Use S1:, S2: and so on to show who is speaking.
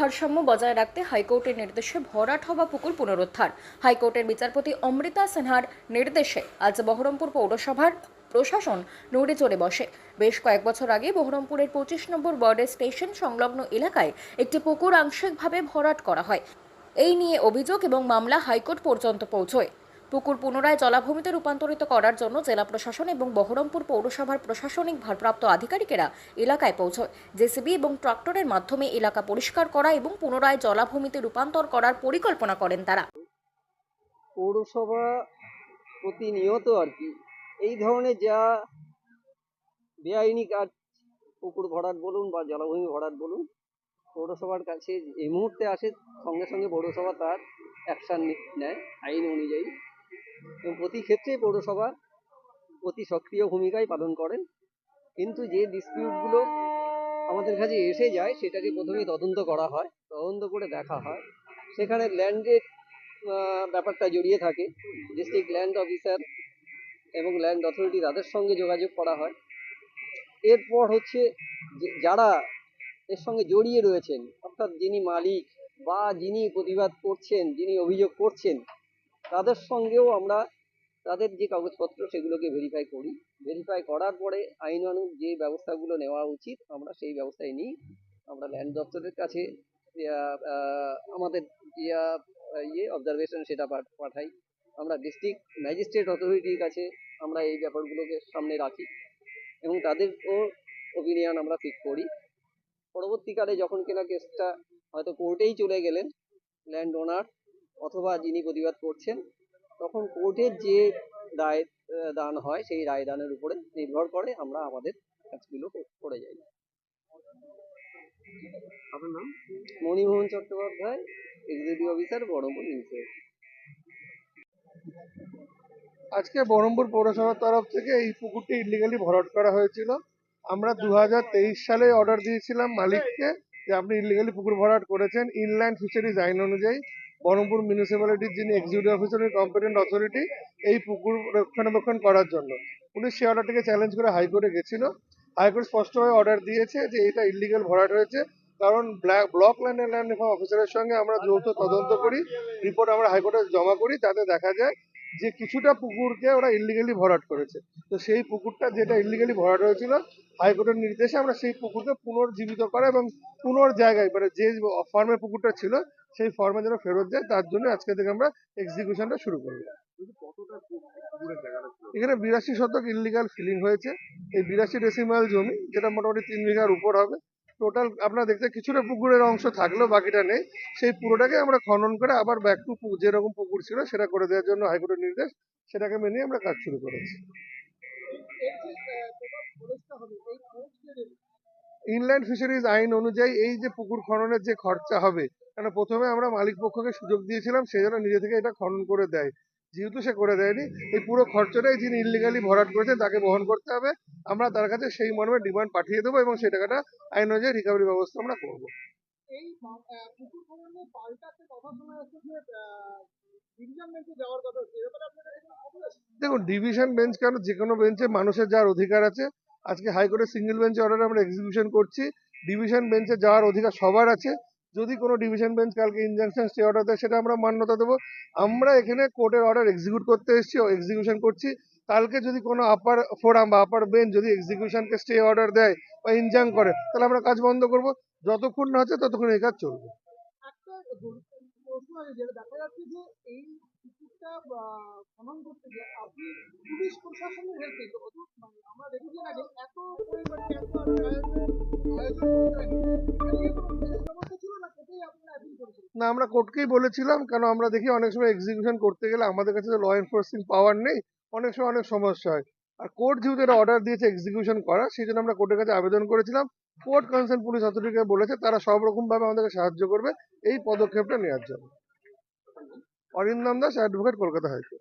S1: ভারসাম্য বজায় রাখতে হাইকোর্টের নির্দেশে ভরাট হওয়া পুকুর পুনরুদ্ধার। হাইকোর্টের বিচারপতি অমৃতা সিনহার নির্দেশে আজ বহরমপুর পৌরসভার প্রশাসন নড়ে চড়ে বসে। বেশ কয়েক বছর আগে বহরমপুরের পঁচিশ নম্বর ওয়ার্ডের স্টেশন সংলগ্ন এলাকায় একটি পুকুর আংশিকভাবে ভরাট করা হয়। এই নিয়ে অভিযোগ এবং মামলা হাইকোর্ট পর্যন্ত পৌঁছয়। পুকুর পুনরায় জলাভূমিতে রূপান্তরিত করার জন্য জেলা প্রশাসন এবং বহরমপুর পৌরসভার প্রশাসনিক ভারপ্রাপ্ত আধিকারিকেরা এলাকায় পৌঁছয়। জেসিবি এবং ট্রাক্টরের মাধ্যমে এলাকা পরিষ্কার করা এবং পুনরায় জলাভূমিতে রূপান্তর করার পরিকল্পনা করেন তারা।
S2: পৌরসভা প্রতিনিয়ত আর কি, এই ধরনের যা বেআইনি কাজ, পুকুর ভরাট বলুন বা জলাভূমি ভরাট বলুন, পৌরসভার কাছে এই মুহূর্তে আসে, সঙ্গে সঙ্গে পৌরসভা তার অ্যাকশান নেয়, আইন অনুযায়ী। এবং প্রতি ক্ষেত্রেই পৌরসভা অতি সক্রিয় ভূমিকাই পালন করেন। কিন্তু যে ডিসপিউটগুলো আমাদের কাছে এসে যায়, সেটাকে প্রথমে তদন্ত করা হয়, তদন্ত করে দেখা হয়। সেখানে ল্যান্ডের ব্যাপারটা জড়িয়ে থাকে। ডিস্ট্রিক্ট ল্যান্ড অফিসার এবং ল্যান্ড অথরিটি তাদের সঙ্গে যোগাযোগ করা হয়। এরপর হচ্ছে যারা এর সঙ্গে জড়িয়ে রয়েছেন, অর্থাৎ যিনি মালিক বা যিনি প্রতিবাদ করছেন, যিনি অভিযোগ করছেন তাদের সঙ্গেও আমরা তাদের যে কাগজপত্র সেগুলোকে ভেরিফাই করি। ভেরিফাই করার পরে আইনানুগ যে ব্যবস্থাগুলো নেওয়া উচিত, আমরা সেই ব্যবস্থায় নিই। আমরা ল্যান্ড দপ্তরের কাছে আমাদের ইয়ে অবজারভেশন সেটা পাঠ- পাঠাই। আমরা ডিস্ট্রিক্ট ম্যাজিস্ট্রেট অথরিটির কাছে আমরা এই ব্যাপারগুলোকে সামনে রাখি এবং তাদেরও ওপিনিয়ন আমরা পিক করি। পরবর্তীকালে যখন কিনা কেসটা হয়তো কোর্টেই চলে গেলেন ল্যান্ড ওনার অথবা যিনি প্রতিবাদ করছেন তখন কোর্টের যে রায় দান হয় সেই রায় দানের উপরে নির্ভর করে আমরা আমাদের কাজগুলো করে যাই।
S3: আপনার নাম?
S2: Manimohan Chattopadhyay executive officer Baharampur municipality
S3: আজকে বহরমপুর পৌরসভার তরফ থেকে এই পুকুরটি ইলিগালি ভরাট করা হয়েছিল। আমরা দু হাজার তেইশ সালে অর্ডার দিয়েছিলাম মালিককে যে আপনি ইলিগালি পুকুর ভরাট করেছেন ইনল্যান্ড ফিশারিজ আইন অনুযায়ী। বহরমপুর মিউনিসিপ্যালিটির যিনি এক্সিকিউটিভ অফিসার কম্পিটেন্ট অথরিটি এই পুকুর রক্ষণাবেক্ষণ করার জন্য। পুলিশ সেই অর্ডারটিকে চ্যালেঞ্জ করে হাইকোর্টে গেছিল। হাইকোর্ট স্পষ্টভাবে অর্ডার দিয়েছে যে এটা ইলিগাল ভরাট হয়েছে। কারণ ব্লক ল্যান্ড ল্যান্ড রিফর্ম অফিসারের সঙ্গে আমরা যৌথ তদন্ত করি রিপোর্ট আমরা হাইকোর্টে জমা করি তাতে দেখা যায় যে কিছুটা পুকুরকে ওরা ইলিগালি ভরাট করেছে। তো সেই পুকুরটা যেটা ইলিগালি ভরাট হয়েছিল, হাইকোর্টের নির্দেশে আমরা সেই পুকুরকে পুনর্জীবিত করা এবং পুনর জায়গায় মানে যে ফর্মে পুকুরটা ছিল, সেই ফর্মে যেন ফেরত যায়, তার জন্য আজকে থেকে আমরা এক্সিকিউশনটা শুরু করব। এখানে বিরাশি শতক ইলিগাল ফিলিং হয়েছে। এই বিরাশি ডেসিমাল জমি, যেটা মোটামুটি তিন বিঘার উপর হবে টোটাল আপনারা দেখতে কিছুটা পুকুরের অংশ থাকলেও বাকিটা নেই। সেই পুরোটাকে আমরা খনন করে আবার ব্যাক টু যেরকম পুকুর ছিল সেটা করে দেওয়ার জন্য হাইকোর্টের নির্দেশ, সেটাকে মেনে আমরা কাজ শুরু করেছি। ইনল্যান্ড ফিশারিজ আইন অনুযায়ী এই যে পুকুর খননের যে খরচা হবে কারণ প্রথমে আমরা মালিক পক্ষকে সুযোগ দিয়েছিলাম, সে যেন নিজে থেকে এটা খনন করে দেয়। যেহেতু সে করে দেয়নি এই পুরো খরচাটাই যিনি ইলিগালি ভরাট করেছে তাকে বহন করতে হবে। আমরা তার কাছে সেই মর্মে ডিমান্ড পাঠিয়ে দেবো এবং সেই টাকাটা আইন অনুযায়ী রিকভারি ব্যবস্থা আমরা করব। দেখুন ডিভিশন বেঞ্চ কেন যে কোনো বেঞ্চে মানুষের যাওয়ার অধিকার আছে। আজকে হাইকোর্টের সিঙ্গেল বেঞ্চে অর্ডার আমরা এক্সিকিউশন করছি। ডিভিশন বেঞ্চে যাওয়ার অধিকার সবার আছে। যদি কোনো ডিভিশন বেঞ্চ কালকে ইনজাংশন স্টে অর্ডার দেয়, সেটা আমরা মান্যতা দেবো। আমরা এখানে কোর্টের অর্ডার এক্সিকিউট করতে এসেছি এক্সিকিউশন করছি। কালকে যদি কোনো আপার ফোরাম বা আপার বেঞ্চ যদি এক্সিকিউশনকে স্টে অর্ডার দেয় বা ইনজাং করে, তাহলে আমরা কাজ বন্ধ করব। যতক্ষণ না হচ্ছে ততক্ষণ এই কাজ চলবে।
S4: দেখা যাচ্ছে যে এই পুলিশ প্রশাসনের মানে আমরা দেখেছি আগে এত পরিমাণে
S3: না, আমরা কোর্টকেই বলেছিলাম, কেন আমরা দেখি অনেক সময় এক্সিকিউশন করতে গেলে আমাদের কাছে ল এনফোর্সিং পাওয়ার নেই, অনেক সময় অনেক সমস্যা হয়। আর কোর্ট যেহেতু এটা অর্ডার দিয়েছে এক্সিকিউশন করা, সেই জন্য আমরা কোর্টের কাছে আবেদন করেছিলাম। কোর্ট কনসার্ন পুলিশ অথরিটিকে বলেছে, তারা সব রকম ভাবে আমাদেরকে সাহায্য করবে, এই পদক্ষেপটা নেওয়ার জন্য। Arindam Das advocate Kolkata high court.